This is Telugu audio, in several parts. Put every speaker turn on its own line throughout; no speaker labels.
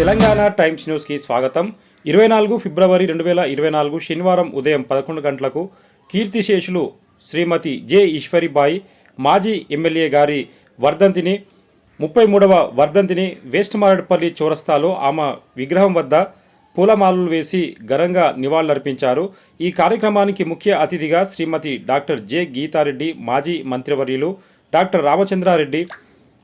తెలంగాణ టైమ్స్ న్యూస్కి స్వాగతం. ఇరవై నాలుగు ఫిబ్రవరి రెండు వేల ఇరవై నాలుగు శనివారం ఉదయం పదకొండు గంటలకు కీర్తిశేషులు శ్రీమతి జె ఈశ్వరిబాయి మాజీ ఎమ్మెల్యే గారి వర్ధంతిని ముప్పై మూడవ వర్ధంతిని వేస్ట్ మారడ్పల్లి చౌరస్తాలో ఆమె విగ్రహం వద్ద పూలమాలలు వేసి ఘనంగా నివాళులర్పించారు. ఈ కార్యక్రమానికి ముఖ్య అతిథిగా శ్రీమతి డాక్టర్ జె గీతారెడ్డి మాజీ మంత్రివర్యులు doctor Ramachandra Reddy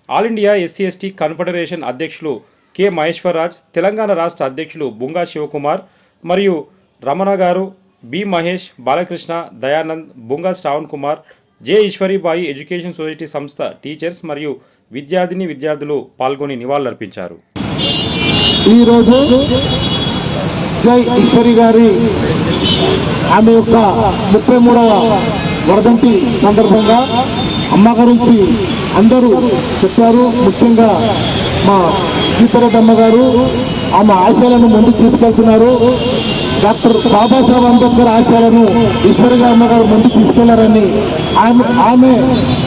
all India SC ST confederation అధ్యక్షులు కె. మహేశ్వరరాజ్ తెలంగాణ రాష్ట్ర అధ్యక్షులు బుంగా శివకుమార్ మరియు Ramana garu B. Mahesh Balakrishna Dayanand Bunga Shravan Kumar J. Eshwaribai education society సంస్థ టీచర్స్ మరియు విద్యార్థిని విద్యార్థులు పాల్గొని నివాళులర్పించారు.
ఈరోజు జై. ఈశ్వరి గారి ఆమె యొక్క ముప్పై మూడవ వరదంతి సందర్భంగా అమ్మ గురించి అందరూ చెప్పారు. ముఖ్యంగా మా గీతారెడ్డమ్మ గారు ఆమె ఆశయాలను ముందుకు తీసుకెళ్తున్నారు. డాక్టర్ బాబాసాహెబ్ అంబేద్కర్ ఆశయాలను ఈశ్వరి అమ్మగారు ముందుకు తీసుకెళ్ళారని ఆమె ఆమె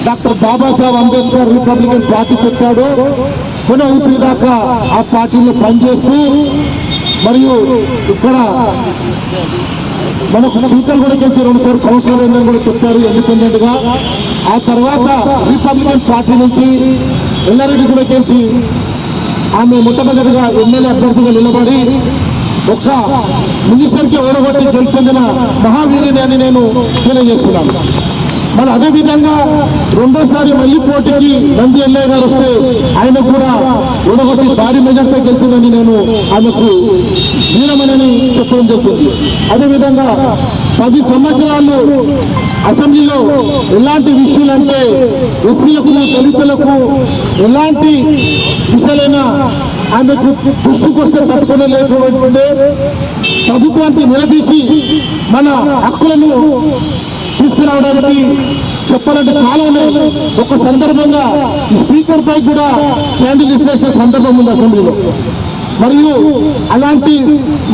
doctor Babasaheb Ambedkar republican party పెట్టాడు మన దాకా ఆ పార్టీలో పనిచేస్తూ మరియు ఇక్కడ మనకు సీతలు కూడా గెలిచి రెండు కౌన్సిలర్ అయిందని కూడా చెప్పారు ఇండిపెండెంట్గా ఆ తర్వాత రిపబ్లికన్ పార్టీ నుంచి ఎల్లారెడ్డి కూడా గెలిచి ఆమె మొట్టమొదటిగా ఎమ్మెల్యే అభ్యర్థిగా నిలబడి ఒక్క మినిస్టర్కి ఓడగొట్టి గెలుపొందిన మహావీరుని అని నేను తెలియజేస్తున్నాను. మరి అదే విధంగా రెండోసారి మళ్ళీ పోటీకి నంది ఎల్లయ్య గారు వస్తే ఆయన కూడా ఓడగొట్టి భారీ మెజార్టీ గెలిచిందని నేను ఆమెకు వీరమనని చెప్పడం జరుగుతుంది. అదేవిధంగా పది సంవత్సరాలు అసెంబ్లీలో ఎలాంటి విషయాలంటే ఎస్సీలకు దళితులకు ఎలాంటి విషయాలైనా ఆమెకు దృష్టికొస్తే తట్టుకోలేకపోతుండే ప్రభుత్వాన్ని నిలదీసి మన హక్కులను తీసుకురావడానికి చెప్పాలంటే చాలా ఉన్నాయి. ఒక సందర్భంగా ఈ స్పీకర్ పై కూడా శాండిల్ చేసిన సందర్భం ఉంది అసెంబ్లీలో. మరియు అలాంటి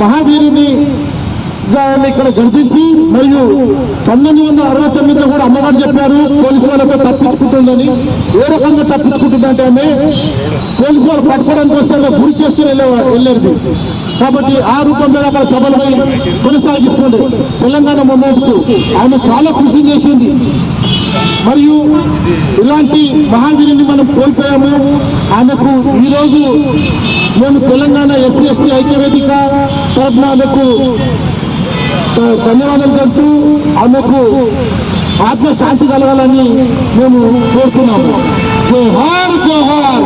మహావీరుని గాయాలను ఆమె ఇక్కడ గర్జించి మరియు పంతొమ్మిది వందల అరవై తొమ్మిదిలో కూడా అమ్మగారు చెప్పారు పోలీసు వాళ్ళతో తప్పించుకుంటుందని. ఏ రకంగా తప్పించుకుంటుందంటే ఆమె పోలీసు వాళ్ళు పట్టుకోవడానికి వస్తే గురి చేసుకుని వెళ్ళేది. కాబట్టి ఆ రూపంలో అక్కడ సభలు కొనసాగిస్తుండే. తెలంగాణ మొన్నటికు ఆమె చాలా కృషి చేసింది. మరియు ఇలాంటి మహావీరుని మనం కోల్పోయాము. ఆమెకు ఈరోజు మేము తెలంగాణ ఎస్సీ ఎస్టీ ఐక్యవేదిక తరఫున ఆమెకు ధన్యవాదాలు చెప్తూ ఆమెకు ఆత్మశాంతి కలగాలని మేము కోరుతున్నాము. జోహార్ జోహార్